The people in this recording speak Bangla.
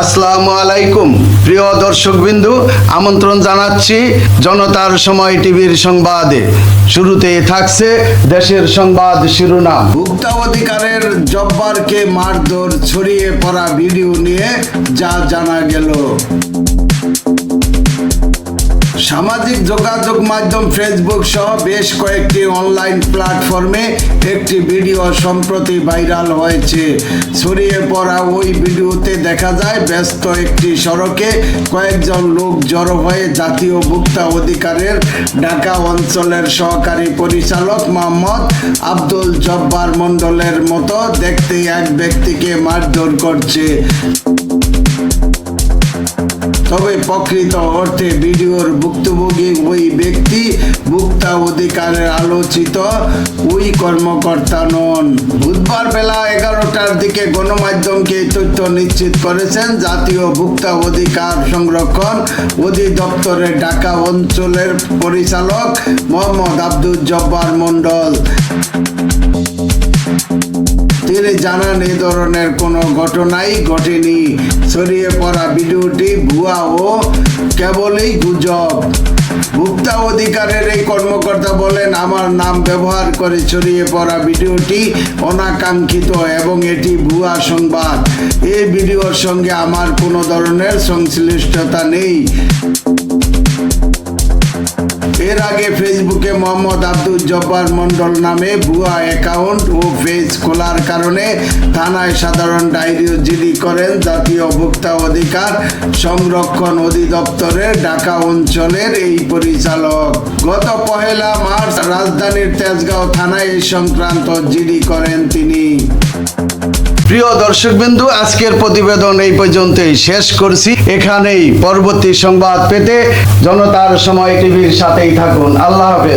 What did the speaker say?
আসসালামু আলাইকুম। প্রিয় দর্শকবিন্দু, আমন্ত্রণ জানাচ্ছি জনতার সময় টিভির সংবাদে। শুরুতে থাকছে দেশের সংবাদ শিরোনাম। ভোক্তা অধিকারের জব্বারকে মারধর ছড়িয়ে পড়া ভিডিও নিয়ে যা জানা গেল। সামাজিক যোগাযোগ মাধ্যম ফেসবুক সহ বেশ কয়েকটি অনলাইন প্ল্যাটফর্মে একটি ভিডিও সম্প্রতি ভাইরাল হয়েছে। ছড়িয়ে পড়া ওই ভিডিওতে দেখা যায়, ব্যস্ত একটি সড়কে কয়েকজন লোক জড়ো হয়ে জাতীয় ভোক্তা অধিকারের ঢাকা অঞ্চলের সহকারী পরিচালক মোহাম্মদ আব্দুল জব্বার মণ্ডলের মতো দেখতে এক ব্যক্তিকে মারধর করছে। তবে প্রকৃত অর্থে ভিডিওর ভুক্তভোগী ওই ব্যক্তি ভোক্তা অধিকারের আলোচিত, ওই কর্মকর্তা নন। বুধবার বেলা এগারোটার দিকে গণমাধ্যমকে তথ্য নিশ্চিত করেছেন জাতীয় ভোক্তা অধিকার সংরক্ষণ অধিদপ্তরের ঢাকা অঞ্চলের পরিচালক মোহাম্মদ আব্দুল জব্বার মণ্ডল। তিনি জানান এই ধরনের কোনো ঘটনাই ঘটেনি। ছড়িয়ে পড়া ভিডিওটি ভুয়া ও কেবলই গুজব। ভোক্তা অধিকারের এই কর্মকর্তা বলেন, আমার নাম ব্যবহার করে ছড়িয়ে পড়া ভিডিওটি অনাকাঙ্ক্ষিত এবং এটি ভুয়া সংবাদ। এই ভিডিওর সঙ্গে আমার কোনো ধরনের সংশ্লিষ্টতা নেই। এর আগে ফেসবুকে মোহাম্মদ আব্দুল জব্বার মন্ডল নামে ভুয়া অ্যাকাউন্ট ও পেজ খোলার কারণে থানায় সাধারণ ডায়েরিও জিডি করেন জাতীয় ভোক্তা অধিকার সংরক্ষণ অধিদপ্তরের ঢাকা অঞ্চলের এই পরিচালক। গত পহেলা মার্চ রাজধানীর তেজগাঁও থানায় এই সংক্রান্ত জিডি করেন তিনি। প্রিয় দর্শকবিন্দু, আজকের প্রতিবেদন এই পর্যন্তই শেষ করছি। এখানেই পরবর্তী সংবাদ পেতে জনতার সময় টিভির সাথেই থাকুন। আল্লাহ হাফেজ।